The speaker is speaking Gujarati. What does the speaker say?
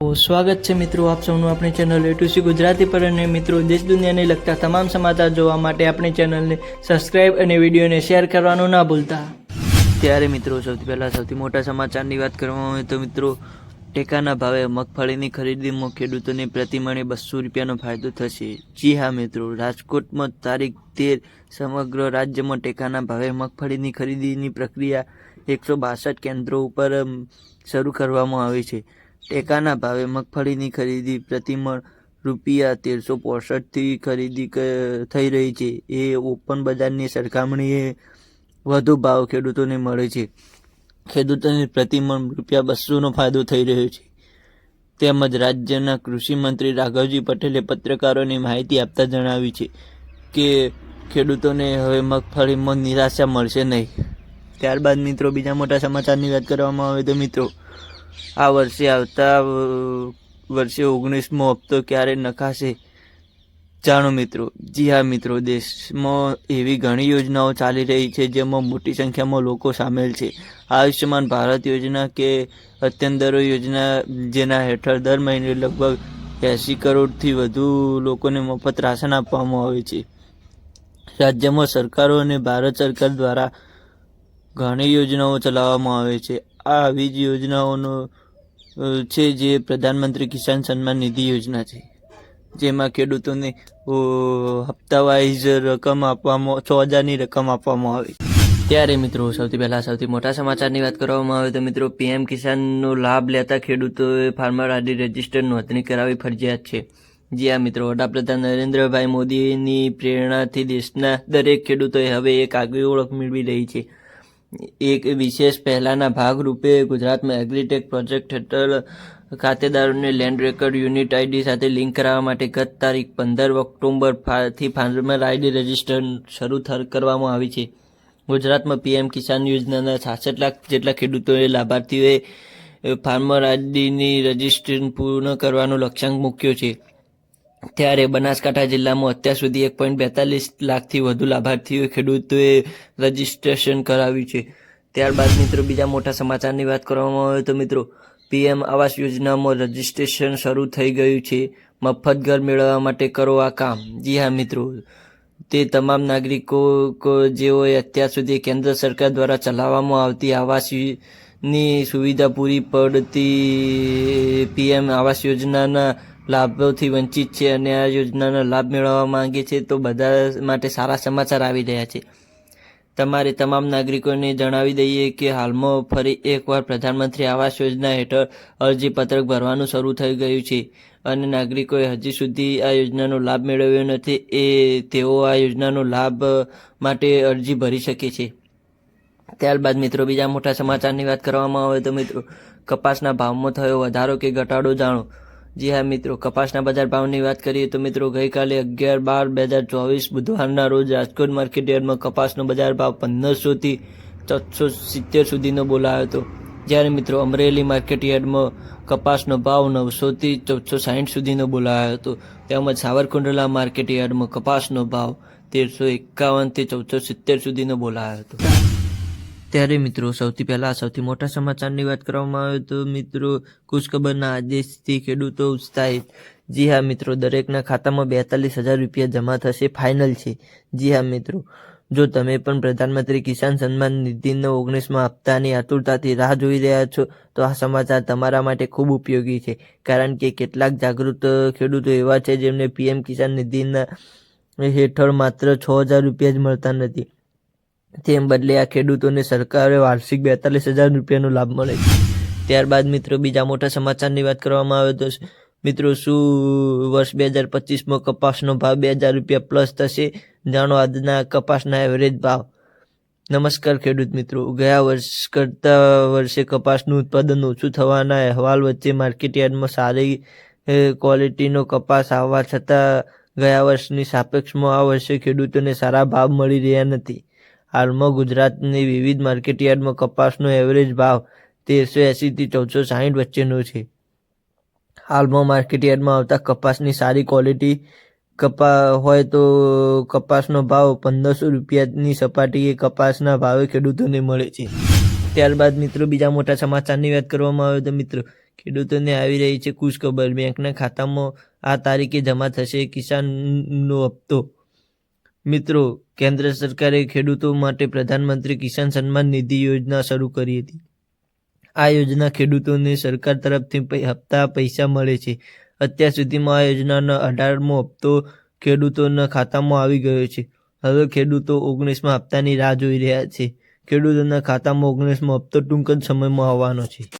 સ્વાગત છે મિત્રો આપ સૌનું આપણી ચેનલ એટુસી ગુજરાતી પર અને મિત્રો દેશ દુનિયાને લગતા તમામ સમાચાર જોવા માટે આપણી ચેનલને સબસ્ક્રાઇબ અને વિડીયોને શેર કરવાનું ના ભૂલતા. ત્યારે મિત્રો સૌથી પહેલાં સૌથી મોટા સમાચારની વાત કરવામાં આવે તો મિત્રો ટેકાના ભાવે મગફળીની ખરીદીમાં ખેડૂતોને પ્રતિમણે બસો રૂપિયાનો ફાયદો થશે. જી હા મિત્રો, રાજકોટમાં તારીખ તેર સમગ્ર રાજ્યમાં ટેકાના ભાવે મગફળીની ખરીદીની પ્રક્રિયા એકસો બાસઠ કેન્દ્રો ઉપર શરૂ કરવામાં આવી છે. ટેકાના ભાવે મગફળીની ખરીદી પ્રતિમણ રૂપિયા તેરસો પોસઠથી ખરીદી થઈ રહી છે. એ ઓપન બજારની સરખામણીએ વધુ ભાવ ખેડૂતોને મળે છે. ખેડૂતોને પ્રતિમણ રૂપિયા બસોનો ફાયદો થઈ રહ્યો છે. તેમજ રાજ્યના કૃષિમંત્રી રાઘવજી પટેલે પત્રકારોને માહિતી આપતા જણાવી છે કે ખેડૂતોને હવે મગફળીમાં નિરાશા મળશે નહીં. ત્યારબાદ મિત્રો, બીજા મોટા સમાચારની વાત કરવામાં આવે તો મિત્રો આ વર્ષે આવતા વર્ષે ઓગણીસમો હપ્તો ક્યારે નખાશે? જાણો મિત્રો, જી હા મિત્રો, દેશમાં એવી ઘણી યોજનાઓ ચાલી રહી છે જેમાં મોટી સંખ્યામાં લોકો સામેલ છે. આયુષ્યમાન ભારત યોજના કે અત્યંતરો યોજના જેના હેઠળ દર મહિને લગભગ એંસી કરોડથી વધુ લોકોને મફત રાશન આપવામાં આવે છે. રાજ્યમાં સરકારો અને ભારત સરકાર દ્વારા ઘણી યોજનાઓ ચલાવવામાં આવે છે. આ આવી જ યોજનાઓનો છે જે પ્રધાનમંત્રી કિસાન સન્માન નિધિ યોજના છે. જેમાં ખેડૂતોને હપ્તાવાઇઝ રકમ આપવામાં છ હજારની રકમ આપવામાં આવે. ત્યારે મિત્રો, સૌથી પહેલાં, સૌથી મોટા સમાચારની વાત કરવામાં આવે તો મિત્રો, પીએમ કિસાનનો લાભ લેતા ખેડૂતોએ ફાર્મર આડી રજિસ્ટર નોંધણી કરાવવી ફરજિયાત છે. જી આ મિત્રો, વડાપ્રધાન નરેન્દ્રભાઈ મોદીની પ્રેરણાથી દેશના દરેક ખેડૂતોએ હવે એક આગવી ઓળખ મેળવી રહી છે. એક વિશેષ પહેલાના ભાગરૂપે ગુજરાતમાં એગ્રીટેક પ્રોજેક્ટ હેઠળ ખાતેદારોને લેન્ડ રેકર્ડ યુનિટ આઈડી સાથે લિંક કરાવવા માટે ગત તારીખ પંદર ઓક્ટોબરથી ફાર્મર આઈડી રજિસ્ટર શરૂ કરવામાં આવી છે. ગુજરાતમાં પીએમ કિસાન યોજનાના છાસઠ લાખ જેટલા ખેડૂતોએ લાભાર્થીઓએ ફાર્મર આઈડીની રજિસ્ટ્રેશન પૂર્ણ કરવાનો લક્ષ્યાંક મૂક્યો છે. ત્યારે બનાસકાંઠા જિલ્લામાં અત્યાર સુધી એક પોઈન્ટ બેતાલીસ લાખથી વધુ લાભાર્થીઓ ખેડૂતોએ રજીસ્ટ્રેશન કરાવ્યું છે. ત્યારબાદ મિત્રો બીજા મોટા સમાચારની વાત કરવામાં આવે તો મિત્રો, પીએમ આવાસ યોજનામાં રજીસ્ટ્રેશન શરૂ થઈ ગયું છે. મફત ઘર મેળવવા માટે કરો આ કામ. જી હા મિત્રો, તે તમામ નાગરિકો જેઓએ અત્યાર સુધી કેન્દ્ર સરકાર દ્વારા ચલાવવામાં આવતી આવાસની સુવિધા પૂરી પડતી પીએમ આવાસ યોજનાના લાભોથી વંચિત છે અને આ યોજનાનો લાભ મેળવવા માંગે છે, તો બધા માટે સારા સમાચાર આવી રહ્યા છે. તમારે તમામ નાગરિકોને જણાવી દઈએ કે હાલમાં ફરી એકવાર પ્રધાનમંત્રી આવાસ યોજના હેઠળ અરજીપત્રક ભરવાનું શરૂ થઈ ગયું છે અને નાગરિકોએ હજી સુધી આ યોજનાનો લાભ મેળવ્યો નથી એ તેઓ આ યોજનાનો લાભ માટે અરજી ભરી શકે છે. ત્યારબાદ મિત્રો, બીજા મોટા સમાચારની વાત કરવામાં આવે તો મિત્રો, કપાસના ભાવમાં થયો વધારો કે ઘટાડો જાણો? જી હા, મિત્રો. કપાસના બજાર ભાવની વાત કરીએ તો મિત્રો, ગઈકાલે અગિયાર બાર બે હજાર ચોવીસ બુધવારના રોજ રાજકોટ માર્કેટ યાર્ડમાં કપાસનો બજાર ભાવ પંદરસોથી ચૌદસો સિત્તેર સુધીનો બોલાયો હતો. જ્યારે મિત્રો, અમરેલી માર્કેટ યાર્ડમાં કપાસનો ભાવ નવસોથી ચૌદસો સાહીઠ સુધીનો બોલાયો હતો. તેમજ સાવરકુંડલા માર્કેટ યાર્ડમાં કપાસનો ભાવ તેરસો એકાવનથી ચૌદસો સિત્તેર સુધીનો બોલાયો હતો. ત્યારે મિત્રો, સૌથી પહેલાં, સૌથી મોટા સમાચારની વાત કરવામાં આવે તો મિત્રો, ખુશખબરના આદેશથી ખેડૂતો ઉત્સાહિત. જી હા મિત્રો, દરેકના ખાતામાં બેતાલીસ હજાર રૂપિયા જમા થશે, ફાઇનલ છે. જી હા મિત્રો, જો તમે પણ પ્રધાનમંત્રી કિસાન સન્માન નિધિનો ઓગણીસમાં હપ્તાની આતુરતાથી રાહ જોઈ રહ્યા છો, તો આ સમાચાર તમારા માટે ખૂબ ઉપયોગી છે. કારણ કે કેટલાક જાગૃત ખેડૂતો એવા છે જેમને પીએમ કિસાન નિધિના હેઠળ માત્ર છ હજાર રૂપિયા જ મળતા નથી. તેમ બદલે આ ખેડૂતોને સરકારે વાર્ષિક બેતાલીસ હજાર રૂપિયાનો લાભ મળે છે. ત્યારબાદ મિત્રો, બીજા મોટા સમાચારની વાત કરવામાં આવે તો મિત્રો, શું વર્ષ બે હજાર પચીસમાં કપાસનો ભાવ બે હજાર રૂપિયા પ્લસ થશે? જાણો આજના કપાસના એવરેજ ભાવ. નમસ્કાર ખેડૂત મિત્રો, ગયા વર્ષ કરતાં વર્ષે કપાસનું ઉત્પાદન ઓછું થવાના અહેવાલ વચ્ચે માર્કેટ યાર્ડમાં સારી ક્વોલિટીનો કપાસ આવવા છતાં ગયા વર્ષની સાપેક્ષમાં આ વર્ષે ખેડૂતોને સારા ભાવ મળી રહ્યા નથી. હાલમાં ગુજરાતની વિવિધ માર્કેટયાર્ડમાં કપાસનો એવરેજ ભાવ તેરસો એંસીથી ચૌદસો સાહીઠ વચ્ચેનો છે. હાલમાં માર્કેટયાર્ડમાં આવતા કપાસની સારી ક્વોલિટી કપા, હોય તો કપાસનો ભાવ પંદરસો રૂપિયાની સપાટીએ કપાસના ભાવે ખેડૂતોને મળે છે. ત્યારબાદ મિત્રો બીજા મોટા સમાચારની વાત કરવામાં આવે તો મિત્રો, ખેડૂતોને આવી રહી છે ખુશખબર. બેંકના ખાતામાં આ તારીખે જમા થશે કિસાનનો હપ્તો. મિત્રો, કેન્દ્ર સરકારે ખેડૂતો માટે પ્રધાનમંત્રી કિસાન સન્માન નિધિ યોજના શરૂ કરી હતી. આ યોજના ખેડૂતોને સરકાર તરફથી હપ્તા પૈસા મળે છે. અત્યાર સુધીમાં આ યોજનાનો અઢારમો હપ્તો ખેડૂતોના ખાતામાં આવી ગયો છે. હવે ખેડૂતો ઓગણીસમાં હપ્તાની રાહ જોઈ રહ્યા છે. ખેડૂતોના ખાતામાં ઓગણીસમો હપ્તો ટૂંક જ સમયમાં આવવાનો છે.